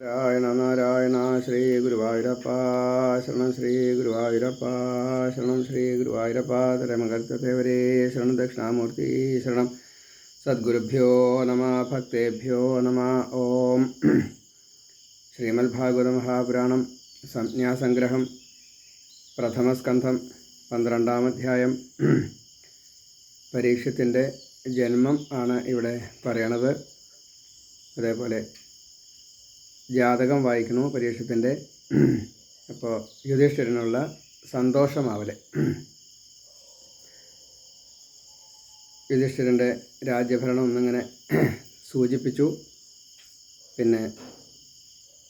നാരായണ നാരായണ ശ്രീ ഗുരുവായൂരപ്പ ശ്രീ ഗുരുവായൂരപ്പ ശ്രീ ഗുരുവായൂരപ്പ തരമകർത്തദേവരേ ശരണം ദക്ഷിണാമൂർത്തി ശരണം സദ്ഗുരുഭ്യോ നമ ഭക്തേഭ്യോ നമ ഓം ശ്രീമദ്ഭാഗവത മഹാപുരാണം സംജ്ഞാസംഗ്രഹം പ്രഥമസ്കന്ധം പന്ത്രണ്ടാം അധ്യായം പരീക്ഷത്തിന്റെ ജന്മം ആണ് ഇവിടെ പറയണത്. അതേപോലെ ജാതകം വായിക്കണു പരീക്ഷത്തിന്റെ? അപ്പോൾ യുധിഷ്ഠിരനുള്ള സന്തോഷമാവലെ. യുധിഷ്ഠിരന്റെ രാജ്യഭരണം ഒന്നിങ്ങനെ സൂചിപ്പിച്ചു. പിന്നെ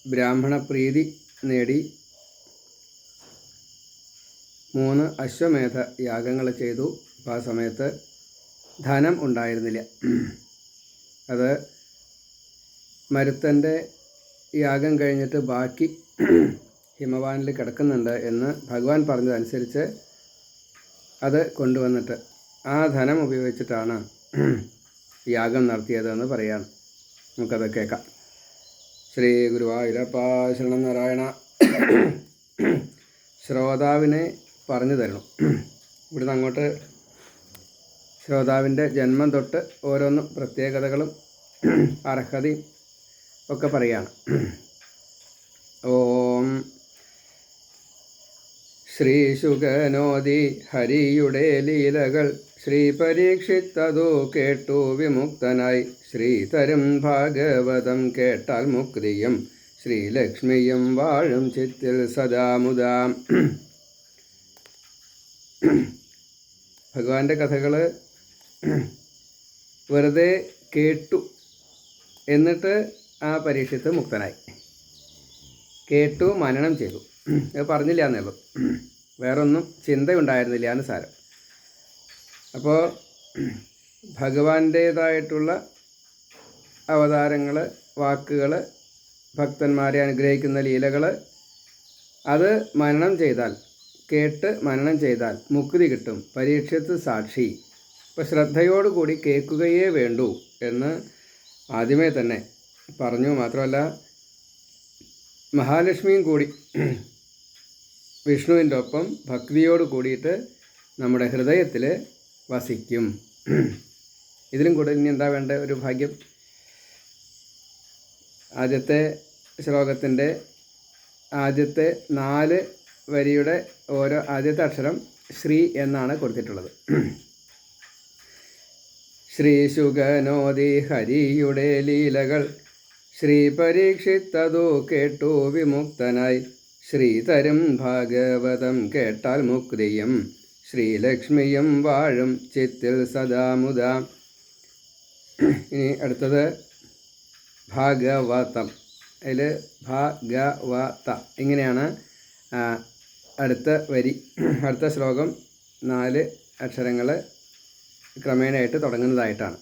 ബ്രാഹ്മണ പ്രീതി നേടി. മൂന്ന് അശ്വമേധ യാഗങ്ങൾ ചെയ്തു. അപ്പോൾ ആ സമയത്ത് ധനം ഉണ്ടായിരുന്നില്ല. അത് മരുത്തന്റെ യാഗം കഴിഞ്ഞിട്ട് ബാക്കി ഹിമവാനിൽ കിടക്കുന്നുണ്ട് എന്ന് ഭഗവാൻ പറഞ്ഞതനുസരിച്ച് അത് കൊണ്ടുവന്നിട്ട് ആ ധനം ഉപയോഗിച്ചിട്ടാണ് യാഗം നടത്തിയതെന്ന് പറയാം. നമുക്കത് കേൾക്കാം. ശ്രീ ഗുരുവായൂരപ്പ ശരണം നാരായണ ശ്രോതാവിനെ പറഞ്ഞു തരണം. ഇവിടുന്ന് അങ്ങോട്ട് ശ്രോതാവിന്റെ ജന്മം തൊട്ട് ഓരോന്നും പ്രത്യേകതകളും അർഹതയും ഒക്കെ പറയുകയാണ് ഓം. ശ്രീ ശുഗനോദി ഹരിയുടെ ലീലകൾ ശ്രീ പരീക്ഷിത്തതു കേട്ടു വിമുക്തനായി. ശ്രീതരും ഭാഗവതം കേട്ടാൽ മുക്തിയും ശ്രീലക്ഷ്മിയും വാഴും ചിത്തിൽ സദാമുദാം ഭഗവാന്റെ കഥകൾ വെറുതെ കേട്ടു. എന്നിട്ട് ആ പരീക്ഷത്ത് മുക്തനായി. കേട്ടു മനനം ചെയ്തു. അത് പറഞ്ഞില്ല എന്നേ ഉള്ളൂ. വേറൊന്നും ചിന്തയുണ്ടായിരുന്നില്ല എന്ന് സാരം. അപ്പോൾ ഭഗവാന്റേതായിട്ടുള്ള അവതാരങ്ങൾ വാക്കുകൾ ഭക്തന്മാരെ അനുഗ്രഹിക്കുന്ന ലീലകൾ അത് മനനം ചെയ്താൽ കേട്ട് മനനം ചെയ്താൽ മുക്തി കിട്ടും. പരീക്ഷത്ത് സാക്ഷി. ഇപ്പോൾ ശ്രദ്ധയോടുകൂടി കേൾക്കുകയേ വേണ്ടൂ എന്ന് ആദ്യമേ തന്നെ പറഞ്ഞു. മാത്രമല്ല മഹാലക്ഷ്മിയും കൂടി വിഷ്ണുവിന്റെ ഒപ്പം ഭക്തിയോട് കൂടിയിട്ട് നമ്മുടെ ഹൃദയത്തിൽ വസിക്കും. ഇതിലും കൂടുതൽ ഇനി എന്താ വേണ്ട? ഒരു ഭാഗ്യം. ആദ്യത്തെ ശ്ലോകത്തിന്റെ ആദ്യത്തെ നാല് വരിയുടെ ഓരോ ആദ്യത്തെ അക്ഷരം ശ്രീ എന്നാണ് കൊടുത്തിട്ടുള്ളത്. ശ്രീ ശുഗനോദി ഹരിയുടെ ലീലകൾ ശ്രീ പരീക്ഷിത്തതു കേട്ടു വിമുക്തനായി. ശ്രീതരും ഭാഗവതം കേട്ടാൽ മുക്തിയും ശ്രീലക്ഷ്മിയും വാഴും ചിത്തിൽ സദാമുദ ഇനി അടുത്തത് ഭാഗവതം. അതിൽ ഭാഗവത. ഇങ്ങനെയാണ് അടുത്ത വരി അടുത്ത ശ്ലോകം നാല് അക്ഷരങ്ങൾ ക്രമേണയായിട്ട് തുടങ്ങുന്നതായിട്ടാണ്.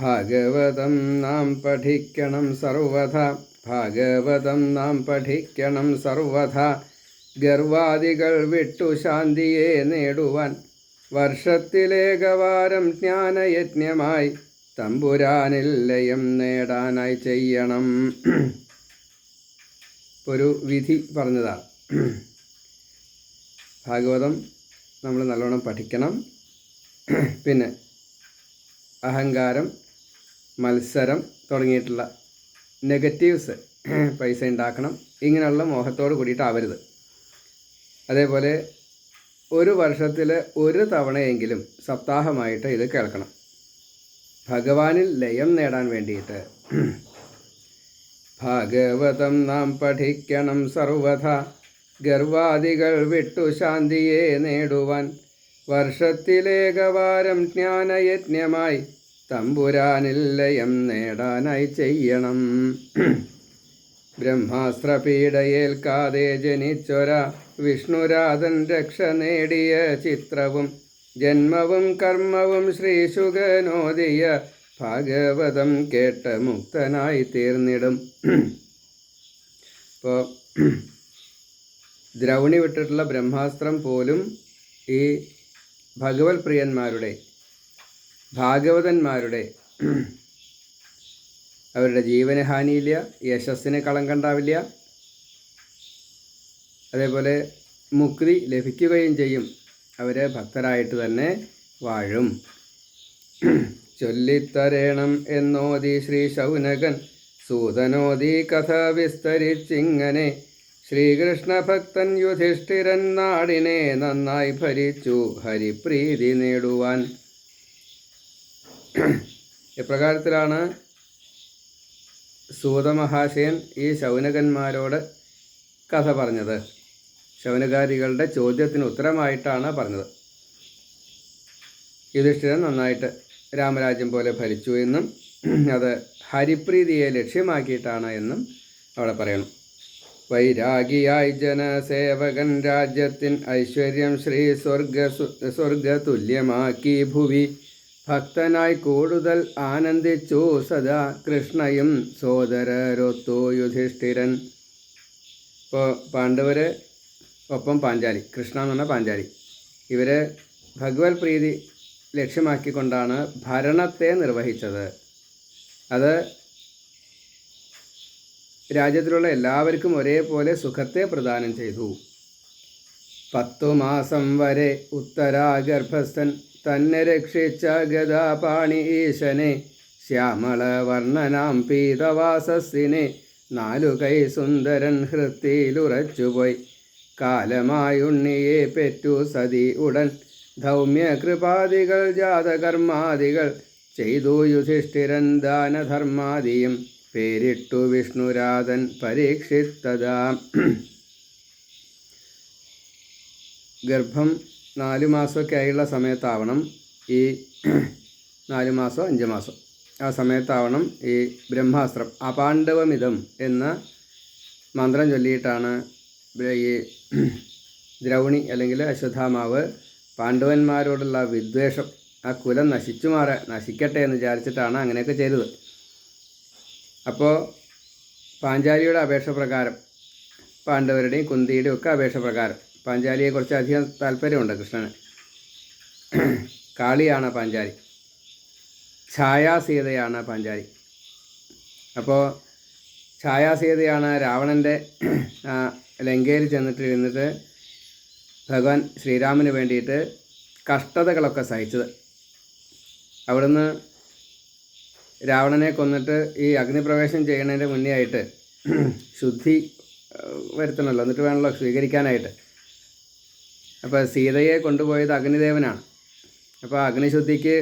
ഭാഗവതം നാം പഠിക്കണം സർവഥ ഭാഗവതം നാം പഠിക്കണം സർവഥ. ഗർവാദികൾ വിട്ടു ശാന്തിയെ നേടുവാൻ വർഷത്തിലേകവാരം ജ്ഞാനയജ്ഞമായി തമ്പുരാനിൽ ലയം നേടാനായി ചെയ്യണം. ഒരു വിധി പറഞ്ഞതാണ് ഭാഗവതം നമ്മൾ നല്ലോണം പഠിക്കണം. പിന്നെ അഹങ്കാരം മത്സരം തുടങ്ങിയിട്ടുള്ള നെഗറ്റീവ്സ് പൈസ ഉണ്ടാക്കണം. ഇങ്ങനെയുള്ള മോഹത്തോട് കൂടിയിട്ടാവരുത് അതേപോലെ ഒരു വർഷത്തിൽ ഒരു തവണയെങ്കിലും സപ്താഹമായിട്ട് ഇത് കേൾക്കണം. ഭഗവാനിൽ ലയം നേടാൻ വേണ്ടിയിട്ട് ഭാഗവതം നാം പഠിക്കണം സർവഥ ഗർവാദികൾ വിട്ടു ശാന്തിയെ നേടുവാൻ വർഷത്തിലേകവാരം ജ്ഞാനയജ്ഞമായി തമ്പുരാനിൽ ലയം നേടാനായി ചെയ്യണം. ബ്രഹ്മാസ്ത്രപീഡയേൽക്കാതെ ജനിച്ചൊര വിഷ്ണുരാധൻ രക്ഷ നേടിയ ചിത്രവും ജന്മവും കർമ്മവും ശ്രീശുഖനോദിയ ഭാഗവതം കേട്ട മുക്തനായി തീർന്നിടും. ഇപ്പോൾ ദ്രൗണി വിട്ടിട്ടുള്ള ബ്രഹ്മാസ്ത്രം പോലും ഈ ഭഗവത് പ്രിയന്മാരുടെ ഭാഗവതന്മാരുടെ അവരുടെ ജീവന് ഹാനിയില്ല യശസ്സിന് കളങ്കണ്ടാവില്ല അതേപോലെ മുക്തി ലഭിക്കുകയും ചെയ്യും. അവർ ഭക്തരായിട്ട് തന്നെ വാഴും. ചൊല്ലിത്തരേണം എന്നോതി ശ്രീ ശൗനകൻ സൂതനോതി കഥ വിസ്തരിച്ചിങ്ങനെ. ശ്രീകൃഷ്ണ ഭക്തൻ യുധിഷ്ഠിരൻ നാടിനെ നന്നായി ഭരിച്ചു. ഹരിപ്രീതി നേടുവാൻ ഇപ്രകാരത്തിലാണ് സൂതമഹാശയൻ ഈ ശൗനകന്മാരോട് കഥ പറഞ്ഞത്? ശൗനകാരികളുടെ ചോദ്യത്തിന് ഉത്തരമായിട്ടാണ് പറഞ്ഞത്. യുധിഷ്ഠിരൻ നന്നായിട്ട് രാമരാജ്യം പോലെ ഭരിച്ചു എന്നും അത് ഹരിപ്രീതിയെ ലക്ഷ്യമാക്കിയിട്ടാണ് എന്നും അവിടെ പറയണം. വൈരാഗിയായി ജനസേവകൻ രാജ്യത്തിൻ ഐശ്വര്യം ശ്രീ സ്വർഗ സ്വർഗതുല്യമാക്കി ഭുവി. ഭക്തനായി കൂടുതൽ ആനന്ദിച്ചു സദാ കൃഷ്ണയും സോദരരൊത്തു യുധിഷ്ഠിരൻ. ഇപ്പോൾ പാണ്ഡവർ ഒപ്പം പാഞ്ചാലി കൃഷ്ണ എന്ന് പറഞ്ഞാൽ പാഞ്ചാലി. ഇവർ ഭഗവത് പ്രീതി ലക്ഷ്യമാക്കിക്കൊണ്ടാണ് ഭരണത്തെ നിർവഹിച്ചത്. അത് രാജ്യത്തിലുള്ള എല്ലാവർക്കും ഒരേപോലെ സുഖത്തെ പ്രദാനം ചെയ്തു. പത്തു മാസം വരെ ഉത്തരാഗർഭസ്ഥൻ തന്നെ രക്ഷിച്ച ഗതാപാണി ഈശനെ ശ്യാമള വർണനാം പീതവാസസ്സിനെ നാലു കൈ സുന്ദരൻ ഹൃത്തിയിലുറച്ചുപോയി. കാലമായുണ്ണിയെ പെറ്റു സതി ഉടൻ ധൗമ്യ കൃപാദികൾ ജാതകർമാദികൾ ചെയ്തു യുധിഷ്ഠിരൻ ദാനധർമാദിയും പേരിട്ടു വിഷ്ണുരാധൻ പരീക്ഷിത്തതാം. ഗർഭം നാല് മാസമൊക്കെ ആയുള്ള സമയത്താവണം ഈ നാല് മാസം അഞ്ച് മാസം. ആ സമയത്താവണം ഈ ബ്രഹ്മാസ്ത്രം അപാണ്ഡവമിതം എന്ന മന്ത്രം ചൊല്ലിയിട്ടാണ് ഈ ദ്രൗണി അല്ലെങ്കിൽ അശ്വത്ഥാമാവ് പാണ്ഡവന്മാരോടുള്ള വിദ്വേഷം ആ കുലം നശിച്ചു മാറ നശിക്കട്ടെ എന്ന് വിചാരിച്ചിട്ടാണ് അങ്ങനെയൊക്കെ ചെയ്തത്. അപ്പോൾ പാഞ്ചാലിയുടെ അപേക്ഷ പ്രകാരം പാണ്ഡവരുടെയും കുന്തിയുടെയും ഒക്കെ അപേക്ഷ പ്രകാരം പാഞ്ചാലിയെ കുറച്ച് അധികം താല്പര്യമുണ്ട് കൃഷ്ണന്. കാളിയാണ് പാഞ്ചാലി. ഛായാസീതയാണ് പാഞ്ചാലി. അപ്പോൾ ഛായാസീതയാണ് രാവണന്റെ ലങ്കയിൽ ചെന്നിട്ട് ഇരുന്നിട്ട് ഭഗവാൻ ശ്രീരാമന് വേണ്ടിയിട്ട് കഷ്ടതകളൊക്കെ സഹിച്ചത്. അവിടുന്ന് രാവണനെ കൊന്നിട്ട് ഈ അഗ്നിപ്രവേശം ചെയ്യുന്നതിന്റെ മുന്നേ ആയിട്ട് ശുദ്ധി വരുത്തണമല്ലോ എന്നിട്ട് വേണമല്ലോ സ്വീകരിക്കാനായിട്ട്. അപ്പോൾ സീതയെ കൊണ്ടുപോയത് അഗ്നിദേവനാണ്. അപ്പോൾ അഗ്നിശുദ്ധിക്ക്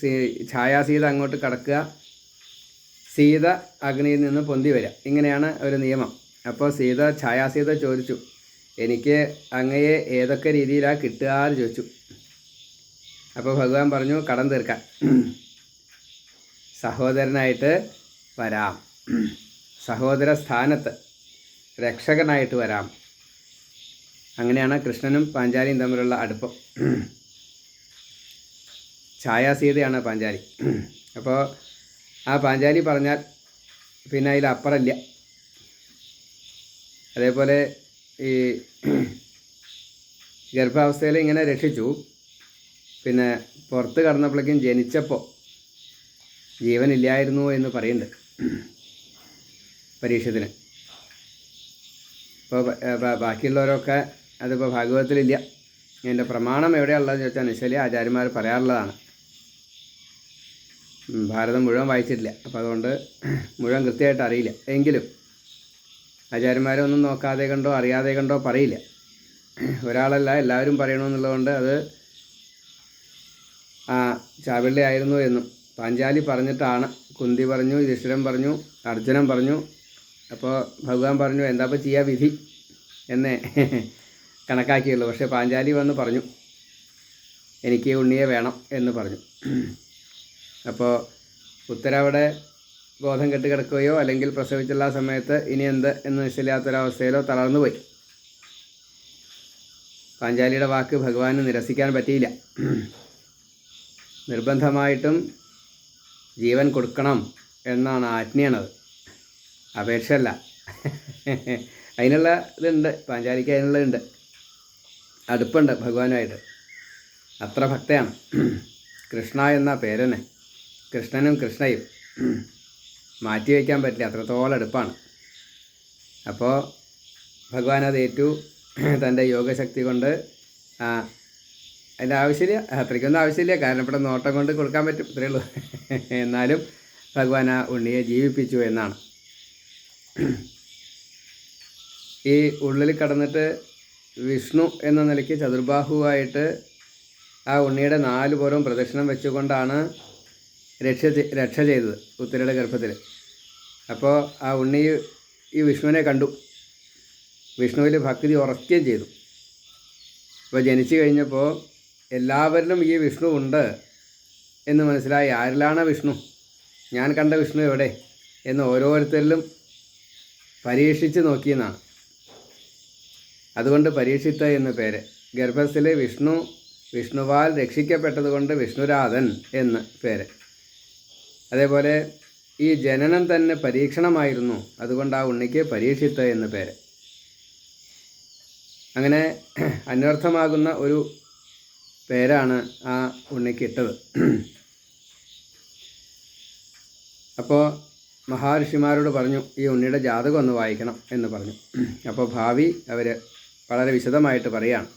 സീ ഛായാസീത അങ്ങോട്ട് കടക്കുക. സീത അഗ്നിയിൽ നിന്ന് പൊന്തി വരിക. ഇങ്ങനെയാണ് ഒരു നിയമം. അപ്പോൾ സീത ഛായാസീത ചോദിച്ചു എനിക്ക് അങ്ങയെ ഏതൊക്കെ രീതിയിലാണ് കിട്ടുക? എന്ന് ചോദിച്ചു. അപ്പോൾ ഭഗവാൻ പറഞ്ഞു കടം തീർക്കാൻ. സഹോദരനായിട്ട് വരാം. സഹോദര സ്ഥാനത്ത് രക്ഷകനായിട്ട് വരാം. അങ്ങനെയാണ് കൃഷ്ണനും പാഞ്ചാലിയും തമ്മിലുള്ള അടുപ്പം. ഛായാസീതയാണ് പാഞ്ചാലി. അപ്പോൾ ആ പാഞ്ചാലി പറഞ്ഞാൽ പിന്നെ അതിൽ അപ്പറല്ല. അതേപോലെ ഈ ഗർഭാവസ്ഥയിൽ ഇങ്ങനെ രക്ഷിച്ചു. പിന്നെ പുറത്ത് കടന്നപ്പോഴേക്കും ജനിച്ചപ്പോൾ ജീവനില്ലായിരുന്നു എന്ന് പറയുന്നുണ്ട് പരീക്ഷത്തിന്. അപ്പോൾ ബാക്കിയുള്ളവരൊക്കെ അതിപ്പോൾ ഭാഗവതത്തിലില്ല. എന്റെ പ്രമാണം എവിടെയുള്ളതെന്ന് ചോദിച്ചാൽ നിശ്ചലി ആചാര്യന്മാർ പറയാറുള്ളതാണ്. ഭാരതം മുഴുവൻ വായിച്ചിട്ടില്ല. അപ്പോൾ അതുകൊണ്ട് മുഴുവൻ കൃത്യമായിട്ട് അറിയില്ല. എങ്കിലും ആചാര്യന്മാരൊന്നും നോക്കാതെ കണ്ടോ അറിയാതെ കണ്ടോ പറയില്ല. ഒരാളല്ല എല്ലാവരും പറയണമെന്നുള്ളതുകൊണ്ട് അത് ആ ചാവള്ളി ആയിരുന്നു എന്നും. പാഞ്ചാലി പറഞ്ഞിട്ടാണ്. കുന്തി പറഞ്ഞു യുധിഷ്ഠിരൻ പറഞ്ഞു അർജുനൻ പറഞ്ഞു. അപ്പോൾ ഭഗവാൻ പറഞ്ഞു എന്താ ഇപ്പോൾ ചെയ്യാ വിധി? എന്നേ. കണക്കാക്കിയുള്ളൂ. പക്ഷേ പാഞ്ചാലി വന്ന് പറഞ്ഞു. എനിക്ക് ഉണ്ണിയെ വേണം എന്ന് പറഞ്ഞു. അപ്പോൾ ഉത്തരവിടെ ബോധം കെട്ട് കിടക്കുകയോ അല്ലെങ്കിൽ പ്രസവിച്ചുള്ള സമയത്ത് ഇനി എന്ത് എന്ന് നിശ്ചയില്ലാത്തൊരവസ്ഥയിലോ തളർന്നു പോയി. പാഞ്ചാലിയുടെ വാക്ക് ഭഗവാന് നിരസിക്കാൻ പറ്റിയില്ല. നിർബന്ധമായിട്ടും ജീവൻ കൊടുക്കണം എന്നാണ് ആജ്ഞയാണത്. അപേക്ഷയല്ല. അതിനുള്ള ഇതുണ്ട്. പാഞ്ചാലിക്ക് അതിനുള്ളതുണ്ട്. അടുപ്പുണ്ട് ഭഗവാനായിട്ട്. അത്ര ഭക്തയാണ്. കൃഷ്ണ എന്ന പേരനെ കൃഷ്ണനും കൃഷ്ണയും മാറ്റി വയ്ക്കാൻ പറ്റില്ല. അത്രത്തോളം അടുപ്പാണ്. അപ്പോൾ ഭഗവാൻ അത് ഏറ്റു. തന്റെ യോഗശക്തി കൊണ്ട് അതിന്റെ ആവശ്യമില്ല അത്രയ്ക്കൊന്നും ആവശ്യമില്ല. കാരണം ഇവിടെ നോട്ടം കൊണ്ട് കൊടുക്കാൻ പറ്റും. ഇത്രയേ ഉള്ളൂ. എന്നാലും ഭഗവാൻ ആ ഉണ്ണിയെ ജീവിപ്പിച്ചു എന്നാണ്. ഈ ഉള്ളിൽ കടന്നിട്ട് വിഷ്ണു എന്ന നിലയ്ക്ക് ചതുർബാഹുവായിട്ട് ആ ഉണ്ണിയുടെ നാല് പുറവും പ്രദക്ഷിണം വെച്ചുകൊണ്ടാണ് രക്ഷ രക്ഷ ചെയ്തത് ഉത്തരയുടെ ഗർഭത്തിൽ അപ്പോൾ ആ ഉണ്ണി ഈ വിഷ്ണുവിനെ കണ്ടു. വിഷ്ണുവിൽ ഭക്തി ഉറക്കുകയും ചെയ്തു. അപ്പോൾ ജനിച്ചു കഴിഞ്ഞപ്പോൾ എല്ലാവരിലും ഈ വിഷ്ണു ഉണ്ട് എന്ന് മനസ്സിലായി. ആരിലാണ് വിഷ്ണു? ഞാൻ കണ്ട വിഷ്ണു എവിടെ? എന്ന് ഓരോരുത്തരിലും പരീക്ഷിച്ച് നോക്കിയെന്നാണ്. അതുകൊണ്ട് പരീക്ഷിത്ത എന്ന പേര്. ഗർഭസ്ഥിലെ വിഷ്ണു വിഷ്ണുവാൽ രക്ഷിക്കപ്പെട്ടതുകൊണ്ട് വിഷ്ണുരാധൻ എന്ന് പേര്. അതേപോലെ ഈ ജനനം തന്നെ പരീക്ഷണമായിരുന്നു. അതുകൊണ്ട് ആ ഉണ്ണിക്ക് പരീക്ഷിത്ത എന്ന് പേര്. അങ്ങനെ അന്വർത്ഥമാകുന്ന ഒരു പേരാണ് ആ ഉണ്ണിക്ക് ഇട്ടത്. അപ്പോൾ മഹാഋഷിമാരോട് പറഞ്ഞു ഈ ഉണ്ണിയുടെ ജാതകം ഒന്ന് വായിക്കണം എന്ന് പറഞ്ഞു. അപ്പോൾ ഭാവി അവർ വളരെ വിശദമായിട്ട് പറയാം.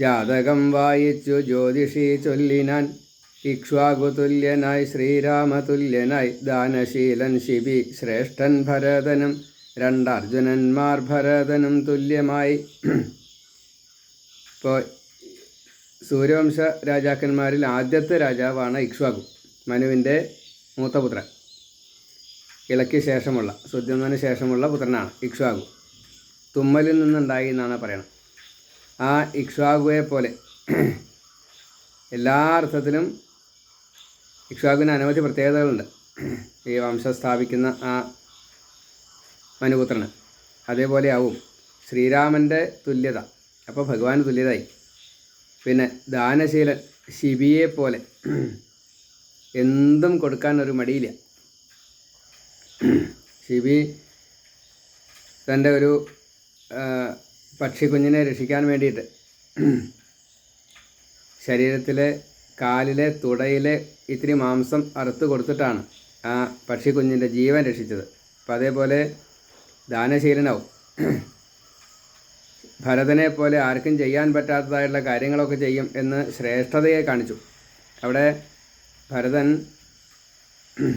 ജാതകം വായിച്ചു ജ്യോതിഷി ചൊല്ലിനാൻ ഇക്ഷ്വാകുതുല്യനായി ശ്രീരാമതുല്യനായി ദാനശീലൻ ശിബി ശ്രേഷ്ഠൻ ഭരതനും രണ്ടർജുനന്മാർ ഭരതനും തുല്യമായി. ഇപ്പോൾ സൂര്യവംശ രാജാക്കന്മാരിൽ ആദ്യത്തെ രാജാവാണ് ഇക്ഷ്വാകു മനുവിന്റെ മൂത്തപുത്രൻ ഇളയ്ക്ക് ശേഷമുള്ള സുദ്യമനു ശേഷമുള്ള പുത്രനാണ് ഇക്ഷ്വാകു. തുമ്മലിൽ നിന്നുണ്ടായി എന്നാണ് പറയുന്നത് ആ ഇക്ഷ്വാകുവെ പോലെ എല്ലാ അർത്ഥത്തിലും ഇക്ഷ്വാകുവിന് അനവധി പ്രത്യേകതകളുണ്ട്. ഈ വംശം സ്ഥാപിക്കുന്ന ആ മനുപുത്രന്. അതേപോലെ ആവും ശ്രീരാമന്റെ തുല്യത. അപ്പോൾ ഭഗവാന് തുല്യതായി. പിന്നെ ദാനശീലൻ ശിബിയെ പോലെ എന്തും കൊടുക്കാൻ ഒരു മടിയില്ല. ശിബി തന്റെ ഒരു പക്ഷിക്കുഞ്ഞിനെ രക്ഷിക്കാൻ വേണ്ടിയിട്ട് ശരീരത്തിലെ കാലിലെ തുടയിലെ ഇത്തിരി മാംസം അറുത്ത് കൊടുത്തിട്ടാണ് ആ പക്ഷിക്കുഞ്ഞിന്റെ ജീവൻ രക്ഷിച്ചത്. അപ്പം അതേപോലെ ദാനശീലനവും. ഭരതനെ പോലെ ആർക്കും ചെയ്യാൻ പറ്റാത്തതായിട്ടുള്ള കാര്യങ്ങളൊക്കെ ചെയ്യും എന്ന് ശ്രേഷ്ഠതയെ കാണിച്ചു. അവിടെ ഭരതൻ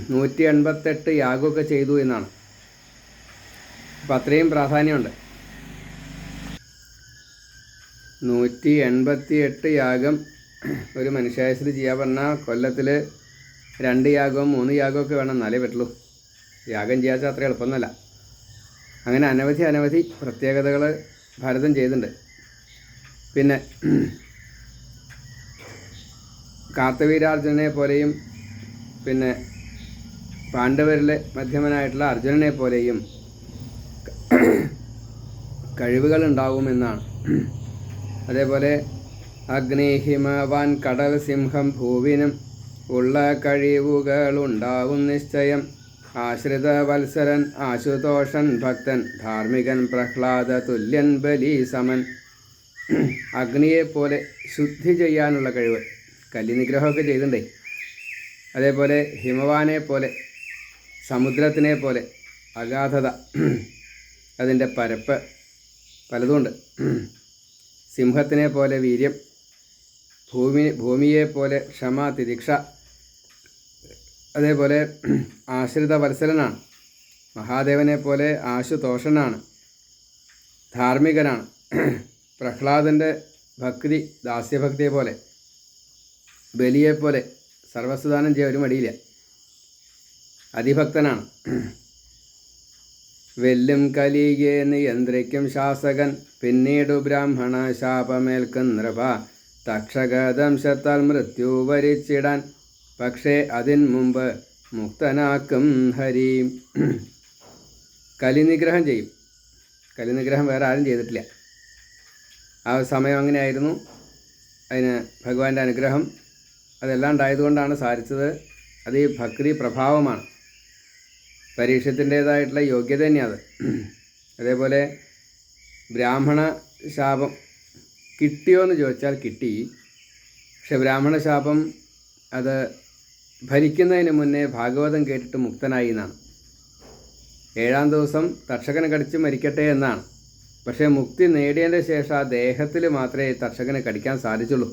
നൂറ്റി എൺപത്തെട്ട് യാഗമൊക്കെ ചെയ്തു എന്നാണ്. അപ്പം അത്രയും പ്രാധാന്യമുണ്ട്. നൂറ്റി എൺപത്തി എട്ട് യാഗം ഒരു മനുഷ്യായുസിൽ ചെയ്യാൻ പറഞ്ഞാൽ കൊല്ലത്തിൽ രണ്ട് യാഗവും മൂന്ന് യാഗമൊക്കെ വേണം എന്നാലേ പറ്റുള്ളൂ. യാഗം ചെയ്യാത്ത അത്ര എളുപ്പമൊന്നുമല്ല. അങ്ങനെ അനവധി അനവധി പ്രത്യേകതകൾ ഭാരതം ചെയ്തിട്ടുണ്ട്. പിന്നെ കാർത്തവീരാർജുനനെ പോലെയും പിന്നെ പാണ്ഡവരിലെ മധ്യമനായിട്ടുള്ള അർജുനനെ പോലെയും കഴിവുകൾ ഉണ്ടാവുമെന്നാണ് അതേപോലെ അഗ്നിഹിമവാൻ കടൽ സിംഹം ഭൂവിനും ഉള്ള കഴിവുകളുണ്ടാവും നിശ്ചയം. ആശ്രിത വത്സരൻ ആശുതോഷൻ ഭക്തൻ ധാർമ്മികൻ പ്രഹ്ലാദ തുല്യൻ ബലി സമൻ അഗ്നിയെപ്പോലെ ശുദ്ധി ചെയ്യാനുള്ള കഴിവ്. കല്ലിനിഗ്രഹമൊക്കെ ചെയ്തിട്ടുണ്ടേ അതേപോലെ ഹിമവാനെ പോലെ സമുദ്രത്തിനെ പോലെ അഗാധത. അതിന്റെ പരപ്പ് പലതുമുണ്ട്. സിംഹത്തിനെ പോലെ വീര്യം ഭൂമി ഭൂമിയെ പോലെ ക്ഷമ തിരിക്ഷ അതേപോലെ ആശ്രിത വത്സലനാണ്. മഹാദേവനെ പോലെ ആശുതോഷനാണ്. ധാർമ്മികനാണ്. പ്രഹ്ലാദന്റെ ഭക്തി ദാസ്യഭക്തിയെ പോലെ ബലിയെപ്പോലെ സർവസ്വദാനം ചെയ്യാൻ ഒരു മടിയില്ല. അതിഭക്തനാണ്. വെല്ലും കലികെ നിയന്ത്രിക്കും ശാസകൻ പിന്നീടു ബ്രാഹ്മണ ശാപമേൽക്കും നൃപ തക്ഷകദംശത്താൽ മൃത്യു വരിച്ചിടാൻ പക്ഷേ അതിൻ മുമ്പ് മുക്തനാക്കും ഹരി. കലിനിഗ്രഹം ചെയ്യും. കലിനിഗ്രഹം വേറെ ആരും ചെയ്തിട്ടില്ല. ആ സമയം അങ്ങനെയായിരുന്നു. അതിന് ഭഗവാന്റെ അനുഗ്രഹം അതെല്ലാം ഉണ്ടായതുകൊണ്ടാണ് സാധിച്ചത് അത് ഈ ഭക്തി പ്രഭാവമാണ്. പരീക്ഷത്തിന്റേതായിട്ടുള്ള യോഗ്യത തന്നെയാണ് അതേപോലെ ബ്രാഹ്മണ ശാപം കിട്ടിയോ എന്ന് ചോദിച്ചാൽ കിട്ടി. പക്ഷെ ബ്രാഹ്മണ ശാപം അത് ഭരിക്കുന്നതിന് മുന്നേ ഭാഗവതം കേട്ടിട്ട് മുക്തനായി എന്നാണ്. ഏഴാം ദിവസം തക്ഷകനെ കടിച്ച് മരിക്കട്ടെ എന്നാണ്. പക്ഷേ മുക്തി നേടിയതിന്റെ ശേഷം ആ ദേഹത്തിൽ മാത്രമേ തക്ഷകനെ കടിക്കാൻ സാധിച്ചുള്ളൂ.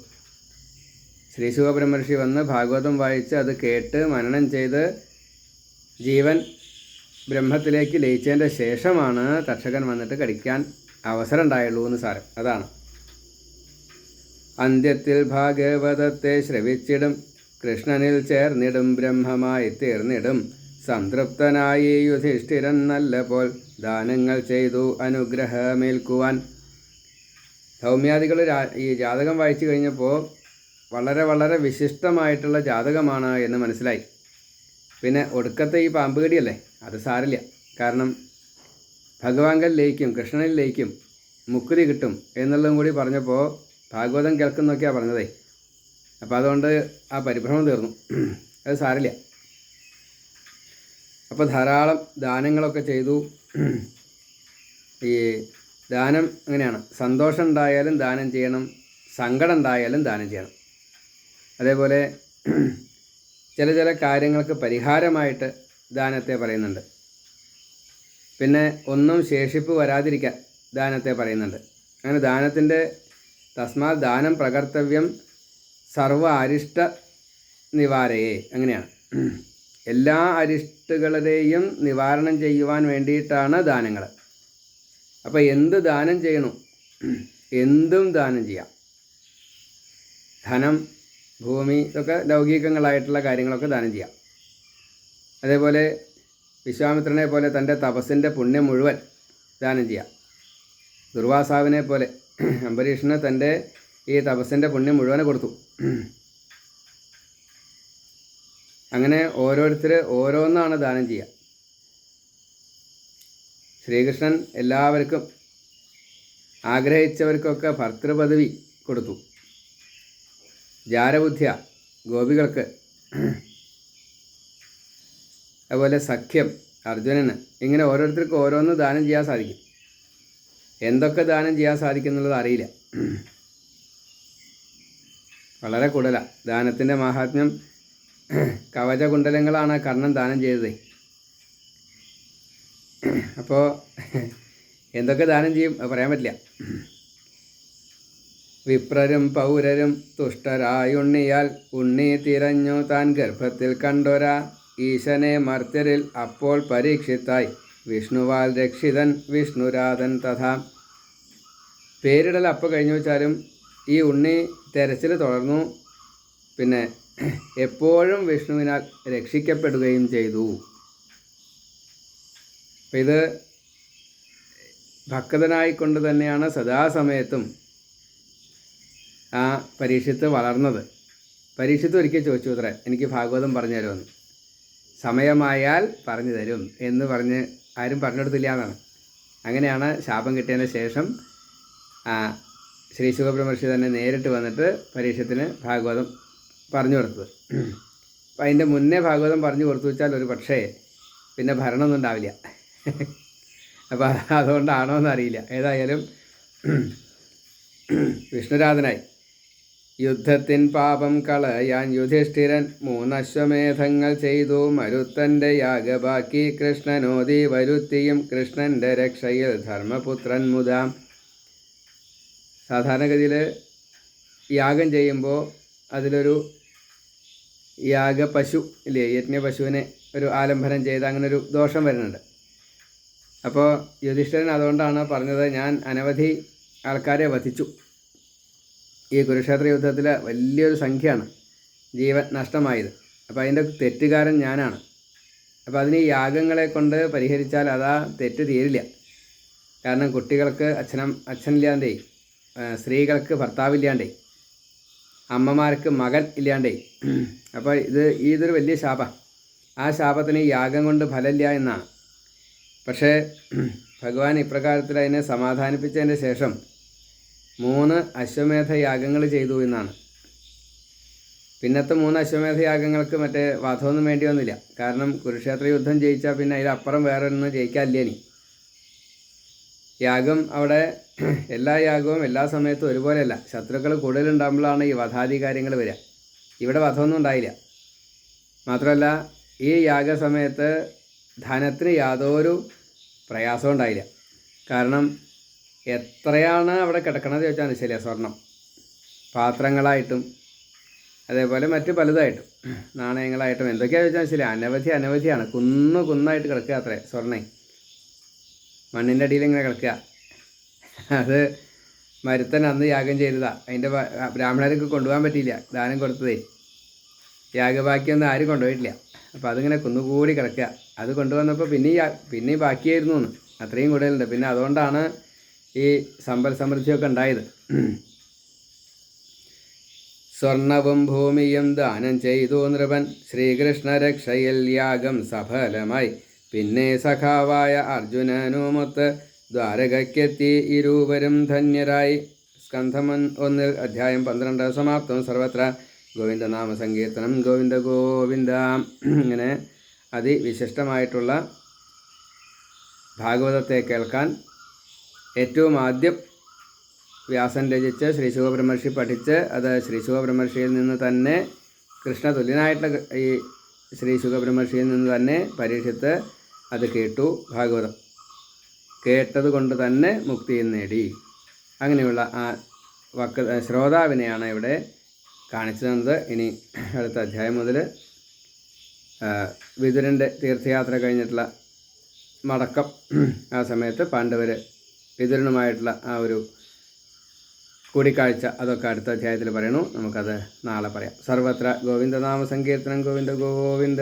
ശ്രീ ബ്രഹ്മർഷി വന്ന് ഭാഗവതം വായിച്ച് അത് കേട്ട് മനനം ചെയ്ത് ജീവൻ ബ്രഹ്മത്തിലേക്ക് ലയിച്ചതിന്റെ ശേഷമാണ് തക്ഷകൻ വന്നിട്ട് കടിക്കാൻ അവസരം ഉണ്ടായുള്ളൂ എന്ന് സാരം അതാണ്. അന്ത്യത്തിൽ ഭാഗവതത്തെ ശ്രവിച്ചിടും കൃഷ്ണനിൽ ചേർന്നിടും ബ്രഹ്മമായി തീർന്നിടും. സംതൃപ്തനായി യുധിഷ്ഠിരൻ നല്ല പോൽ ദാനങ്ങൾ ചെയ്തു അനുഗ്രഹമേൽക്കുവാൻ. സൗമ്യാദികൾ ഈ ജാതകം വായിച്ചു കഴിഞ്ഞപ്പോൾ വളരെ വളരെ വിശിഷ്ടമായിട്ടുള്ള ജാതകമാണ് എന്ന് മനസ്സിലായി. പിന്നെ ഒടുക്കത്തെ ഈ പാമ്പ് കടിയല്ലേ? അത് സാരില്ല കാരണം കൃഷ്ണനിൽ ലയിക്കും മുക്തി കിട്ടും എന്നുള്ളതും കൂടി പറഞ്ഞപ്പോൾ ഭാഗവതം കേൾക്കുന്നൊക്കെയാണ് പറഞ്ഞതേ. അപ്പോൾ അതുകൊണ്ട് ആ പരിഭ്രമം തീർന്നു. അത് സാരില്ല അപ്പോൾ ധാരാളം ദാനങ്ങളൊക്കെ ചെയ്തു. ഈ ദാനം അങ്ങനെയാണ് സന്തോഷം ഉണ്ടായാലും ദാനം ചെയ്യണം സങ്കടം ഉണ്ടായാലും ദാനം ചെയ്യണം. അതേപോലെ ചില ചില കാര്യങ്ങൾക്ക് പരിഹാരമായിട്ട് ദാനത്തെ പറയുന്നുണ്ട്. പിന്നെ ഒന്നും ശേഷിപ്പ് വരാതിരിക്കാൻ ദാനത്തെ പറയുന്നുണ്ട്. അങ്ങനെ ദാനത്തിന്റെ തസ്മാ ദാനം പ്രകർത്തവ്യം സർവ അരിഷ്ട നിവാരയെ അങ്ങനെയാണ്. എല്ലാ അരിഷ്ടകളുടെയും നിവാരണം ചെയ്യുവാൻ വേണ്ടിയിട്ടാണ് ദാനങ്ങൾ. അപ്പോൾ എന്ത് ദാനം ചെയ്യണം? എന്തും ദാനം ചെയ്യാം. ധനം ഭൂമി ഇതൊക്കെ ലൗകികങ്ങളായിട്ടുള്ള കാര്യങ്ങളൊക്കെ ദാനം ചെയ്യാം. അതേപോലെ വിശ്വാമിത്രനെ പോലെ തന്റെ തപസ്സിന്റെ പുണ്യം മുഴുവൻ ദാനം ചെയ്യാം. ദുർവാസാവിനെ പോലെ അംബരീഷിന് തന്റെ ഈ തപസ്സിന്റെ പുണ്യം മുഴുവനെ കൊടുത്തു. അങ്ങനെ ഓരോരുത്തർ ഓരോന്നാണ് ദാനം ചെയ്യുക ശ്രീകൃഷ്ണൻ എല്ലാവർക്കും ആഗ്രഹിച്ചവർക്കൊക്കെ ഭർത്തൃപദവി കൊടുത്തു. ജാരബുദ്ധ്യ ഗോപികൾക്ക്. അതുപോലെ സഖ്യം അർജുനന്. ഇങ്ങനെ ഓരോരുത്തർക്കും ഓരോന്ന് ദാനം ചെയ്യാൻ സാധിക്കും. എന്തൊക്കെ ദാനം ചെയ്യാൻ സാധിക്കും എന്നുള്ളത് അറിയില്ല. വളരെ കൂടുതലാണ് ദാനത്തിന്റെ മഹാത്മ്യം കവചകുണ്ടലങ്ങളാണ് കർണൻ ദാനം ചെയ്തത്. അപ്പോൾ എന്തൊക്കെ ദാനം ചെയ്യും പറയാൻ പറ്റില്ല. വിപ്രരും പൗരരും തുഷ്ടരായുണ്ണിയാൽ ഉണ്ണി തിരഞ്ഞു താൻ ഗർഭത്തിൽ കണ്ടൊരാ. ഈശനെ മർത്യരിൽ അപ്പോൾ പരീക്ഷിത്തായി. വിഷ്ണുവാൽ രക്ഷിതൻ വിഷ്ണുരാധൻ തഥാ. പേരിടൽ അപ്പോൾ കഴിഞ്ഞു വെച്ചാലും ഈ ഉണ്ണി തെരച്ചിൽ തുടർന്നു. പിന്നെ എപ്പോഴും വിഷ്ണുവിനാൽ രക്ഷിക്കപ്പെടുകയും ചെയ്തു. ഇത് ഭക്തനായിക്കൊണ്ട് തന്നെയാണ് സദാസമയത്തും ആ പരീക്ഷത്ത് വളർന്നത്. പരീക്ഷത്ത് ഒരിക്കൽ ചോദിച്ചു അത്ര എനിക്ക് ഭാഗവതം പറഞ്ഞു തരുമെന്ന് സമയമായാൽ പറഞ്ഞു തരും എന്ന് പറഞ്ഞ് ആരും പറഞ്ഞെടുത്തില്ല എന്നാണ് അങ്ങനെയാണ് ശാപം കിട്ടിയതിന് ശേഷം ശ്രീ സുഖബ്രഹ്മർഷി തന്നെ നേരിട്ട് വന്നിട്ട് പരീക്ഷത്തിന് ഭാഗവതം പറഞ്ഞു കൊടുത്തത്. അപ്പം അതിന്റെ മുന്നേ ഭാഗവതം പറഞ്ഞു കൊടുത്തു വെച്ചാൽ ഒരു പക്ഷേ പിന്നെ ഭരണമൊന്നും ഉണ്ടാവില്ല. അപ്പോൾ അതുകൊണ്ടാണോ എന്നറിയില്ല ഏതായാലും വിഷ്ണുരാധനായി. യുദ്ധത്തിൻ പാപം കളയാൻ യുധിഷ്ഠിരൻ മൂന്നശ്വമേധങ്ങൾ ചെയ്തു. മരുത്തന്റെ യാഗബാക്കി കൃഷ്ണനോദി വരുത്തിയും കൃഷ്ണന്റെ രക്ഷയിൽ ധർമ്മപുത്രൻ മുതാം. സാധാരണഗതിയിൽ യാഗം ചെയ്യുമ്പോൾ അതിലൊരു യാഗപശു ഇല്ലേ യജ്ഞപശുവിനെ ഒരു ആലംബനം ചെയ്ത് അങ്ങനെ ഒരു ദോഷം വരുന്നുണ്ട്. അപ്പോൾ യുധിഷ്ഠിരൻ അതുകൊണ്ടാണ് പറഞ്ഞത് ഞാൻ അനവധി ആൾക്കാരെ വധിച്ചു. ഈ കുരുക്ഷേത്ര യുദ്ധത്തിൽ വലിയൊരു സംഖ്യയാണ് ജീവൻ നഷ്ടമായത്. അപ്പോൾ അതിന്റെ തെറ്റുകാരൻ ഞാനാണ്. അപ്പോൾ അതിന് യാഗങ്ങളെ കൊണ്ട് പരിഹരിച്ചാൽ അതാ തെറ്റ് തീരില്ല. കാരണം കുട്ടികൾക്ക് അച്ഛനം അച്ഛനില്ലാണ്ടേ സ്ത്രീകൾക്ക് ഭർത്താവില്ലാണ്ടേ അമ്മമാർക്ക് മകൻ ഇല്ലാണ്ടേ. അപ്പോൾ ഇത് ഇതൊരു വലിയ ശാപ. ആ ശാപത്തിന് യാഗം കൊണ്ട് ഫലമില്ല എന്നാണ്. പക്ഷേ ഭഗവാൻ ഇപ്രകാരത്തിൽ അതിനെ സമാധാനിപ്പിച്ചതിന് ശേഷം മൂന്ന് അശ്വമേധ യാഗങ്ങൾ ചെയ്തു എന്നാണ്. പിന്നത്തെ മൂന്ന് അശ്വമേധ യാഗങ്ങൾക്ക് മറ്റേ വധമൊന്നും വേണ്ടി വന്നില്ല. കാരണം കുരുക്ഷേത്ര യുദ്ധം ജയിച്ചാൽ പിന്നെ അതിലപ്പുറം വേറെ ഒന്നും ജയിക്കാനില്ല ഇനി. യാഗം അവിടെ എല്ലാ യാഗവും എല്ലാ സമയത്തും ഒരുപോലെയല്ല. ശത്രുക്കൾ കൂടുതലുണ്ടാകുമ്പോഴാണ് ഈ വധാദി കാര്യങ്ങൾ വരിക. ഇവിടെ വധമൊന്നും ഉണ്ടായില്ല. മാത്രമല്ല ഈ യാഗ യാഗസമയത്ത് ധനത്തിന് യാതൊരു പ്രയാസവും ഉണ്ടായില്ല. കാരണം എത്രയാണ് അവിടെ കിടക്കണത് ചോദിച്ചാൽ ശരിയാ സ്വർണം. പാത്രങ്ങളായിട്ടും അതേപോലെ മറ്റ് പലതായിട്ടും നാണയങ്ങളായിട്ടും എന്തൊക്കെയാണെന്ന് ചോദിച്ചാൽ ശരി അനവധി അനവധിയാണ്. കുന്നു കുന്നായിട്ട് കിടക്കുക അത്രേ സ്വർണേ. മണ്ണിന്റെ അടിയിൽ ഇങ്ങനെ കിടക്കുക. അത് മരുത്തൻ അന്ന് യാഗം ചെയ്തതാ. അതിന്റെ ബ്രാഹ്മണർക്ക് കൊണ്ടുപോകാൻ പറ്റിയില്ല ദാനം കൊടുത്തതേ. യാഗബാക്കിയൊന്നും ആരും കൊണ്ടുപോയിട്ടില്ല. അപ്പോൾ അതിങ്ങനെ കുന്നുകൂടി കിടക്കുക. അത് കൊണ്ടുവന്നപ്പോൾ പിന്നെ പിന്നെയും ബാക്കിയായിരുന്നു അത്രയും കൂടുതലുണ്ട്. പിന്നെ അതുകൊണ്ടാണ് ഈ സമ്പൽ സമൃദ്ധിയൊക്കെ ഉണ്ടായത്. സ്വർണവും ഭൂമിയും ദാനം ചെയ്തു നൃപൻ. ശ്രീകൃഷ്ണ രക്ഷയിൽ യാഗം സഫലമായി. പിന്നെ സഖാവായ അർജുനനുമൊത്ത് ദ്വാരകയ്ക്കെത്തി ഇരുവരും ധന്യരായി. സ്കന്ധം ഒന്നിൽ അധ്യായം പന്ത്രണ്ട് സമാപ്തം. സർവത്ര ഗോവിന്ദനാമ സങ്കീർത്തനം ഗോവിന്ദ ഗോവിന്ദ. ഇങ്ങനെ അതിവിശിഷ്ടമായിട്ടുള്ള ഭാഗവതത്തെ കേൾക്കാൻ ഏറ്റവും ആദ്യം വ്യാസൻ രചിച്ച് ശ്രീ ശിവബ്രഹ്മർഷി പഠിച്ച് അത് ശ്രീ ശിവബ്രഹ്മർഷിയിൽ നിന്ന് തന്നെ കൃഷ്ണ തുല്യനായിട്ടുള്ള ഈ ശ്രീ ശിവബ്രഹ്മർഷിയിൽ നിന്ന് തന്നെ പരീക്ഷിച്ച് അത് കേട്ടു ഭാഗവതം. കേട്ടത് കൊണ്ട് തന്നെ മുക്തിയിൽ നേടി. അങ്ങനെയുള്ള ആ വക്ക ശ്രോതാവിനെയാണ് ഇവിടെ കാണിച്ചു തന്നത്. ഇനി അടുത്ത അധ്യായം മുതൽ വിതുരന്റെ തീർത്ഥയാത്ര കഴിഞ്ഞിട്ടുള്ള മടക്കം ആ സമയത്ത് പാണ്ഡവർ വിതുരനുമായിട്ടുള്ള ആ ഒരു കൂടിക്കാഴ്ച അതൊക്കെ അടുത്ത അധ്യായത്തിൽ പറയണു നമുക്കത് നാളെ പറയാം. സർവത്ര ഗോവിന്ദനാമ സങ്കീർത്തനം. ഗോവിന്ദ ഗോവിന്ദ.